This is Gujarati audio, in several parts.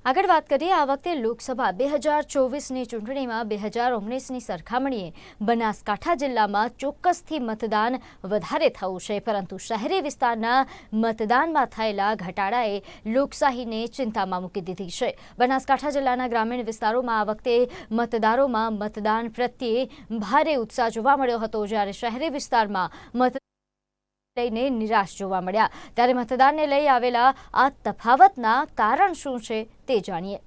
આગળ વાત કરીએ, આ વખતે લોકસભા બે હજાર ચોવીસની ચૂંટણીમાં બે હજાર ઓગણીસની સરખામણીએ બનાસકાંઠા જિલ્લામાં ચોક્કસથી મતદાન વધારે થયું છે. પરંતુ શહેરી વિસ્તારના મતદાનમાં થયેલા ઘટાડાએ લોકશાહીને ચિંતામાં મૂકી દીધી છે. બનાસકાંઠા જિલ્લાના ગ્રામીણ વિસ્તારોમાં આ વખતે મતદારોમાં મતદાન પ્રત્યે ભારે ઉત્સાહ જોવા મળ્યો હતો. જ્યારે શહેરી વિસ્તારમાં મત લઈને નિરાશ જોવા મળ્યા. ત્યારે મતદાનને લઈ આવેલા આ તફાવતના કારણ શું છે તે જાણીએ.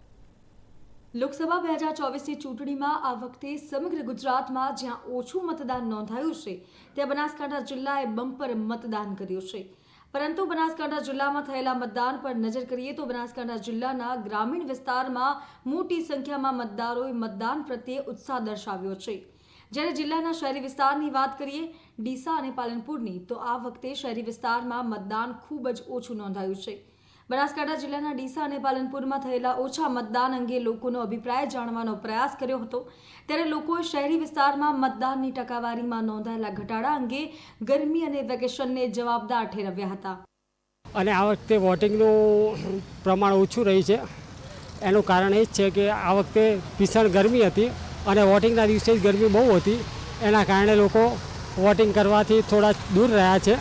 લોકસભા બે હજાર ચોવીસની ચૂંટણીમાં આ વખતે સમગ્ર ગુજરાતમાં જ્યાં ઓછું મતદાન નોંધાયું છે, ત્યાં બનાસકાંઠા જિલ્લાએ બમ્પર મતદાન કર્યું છે. પરંતુ બનાસકાંઠા જિલ્લામાં થયેલા મતદાન પર નજર કરીએ તો બનાસકાંઠા જિલ્લાના ગ્રામીણ વિસ્તારમાં મોટી સંખ્યામાં મતદારોએ મતદાન પ્રત્યે ઉત્સાહ દર્શાવ્યો છે. જ્યારે જિલ્લાના શહેરી વિસ્તારની વાત કરીએ, ડીસા અને પાલનપુરની, તો આ વખતે શહેરી વિસ્તારમાં મતદાન ખૂબ જ ઓછું નોંધાયું છે. બનાસકાંઠા જિલ્લાના ડીસા અને પાલનપુરમાં થયેલા ઓછા મતદાન અંગે લોકોનો અભિપ્રાય જાણવાનો પ્રયાસ કર્યો હતો. ત્યારે લોકોએ શહેરી વિસ્તારમાં મતદાનની ટકાવારીમાં નોંધાયેલા ઘટાડા અંગે ગરમી અને વેકેશનને જવાબદાર ઠેરવ્યા હતા. અને આ વખતે વોટિંગનું પ્રમાણ ઓછું રહ્યું છે. એનું કારણ એ જ છે કે આ વખતે ભીષણ ગરમી હતી. અને વોટિંગના દિવસે જ ગરમી બહુ હતી. એના કારણે લોકો વોટિંગ કરવાથી થોડા દૂર રહ્યા છે.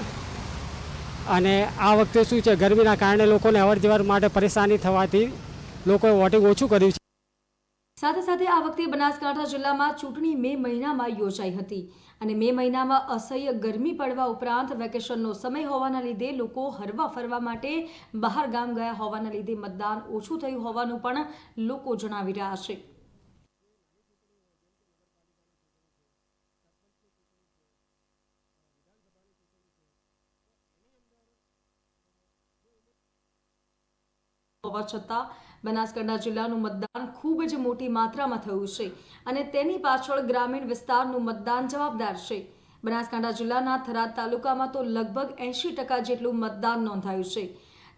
અને આ વખતે શું છે, ગરમીના કારણે લોકોને અવર જવર માટે પરેશાની થવાથી લોકોએ વોટિંગ ઓછું કર્યું છે. સાથે સાથે આ વખતે બનાસકાંઠા જિલ્લામાં ચૂંટણી મે મહિનામાં યોજાઈ હતી અને મે મહિનામાં અસહ્ય ગરમી પડવા ઉપરાંત વેકેશનનો સમય હોવાના લીધે લોકો હરવા ફરવા માટે બહાર ગામ ગયા હોવાના લીધે મતદાન ઓછું થયું હોવાનું પણ લોકો જણાવી રહ્યા છે. હોવા છતાં બનાસકાંઠા જિલ્લાનું મતદાન ખૂબ જ મોટી માત્રામાં થયું છે અને તેની પાછળ ગ્રામીણ વિસ્તારનું મતદાન જવાબદાર છે. બનાસકાંઠા જિલ્લાના થરાદ તાલુકામાં તો લગભગ એંશી ટકા જેટલું મતદાન નોંધાયું છે.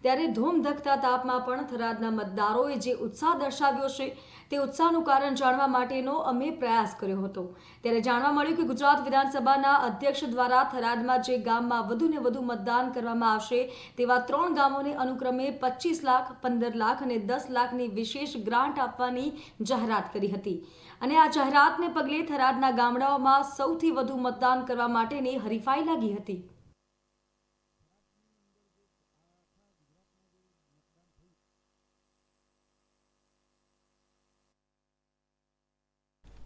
ત્યારે ધૂમધકતા તાપમાં પણ થરાદના મતદારોએ જે ઉત્સાહ દર્શાવ્યો છે તે ઉત્સાહનું કારણ જાણવા માટેનો અમે પ્રયાસ કર્યો હતો. ત્યારે જાણવા મળ્યું કે ગુજરાત વિધાનસભાના અધ્યક્ષ દ્વારા થરાદમાં જે ગામમાં વધુને વધુ મતદાન કરવામાં આવશે, તેવા ત્રણ ગામોને અનુક્રમે પચીસ લાખ, પંદર લાખ અને દસ લાખની વિશેષ ગ્રાન્ટ આપવાની જાહેરાત કરી હતી. અને આ જાહેરાતને પગલે થરાદના ગામડાઓમાં સૌથી વધુ મતદાન કરવા માટેની હરીફાઈ લાગી હતી.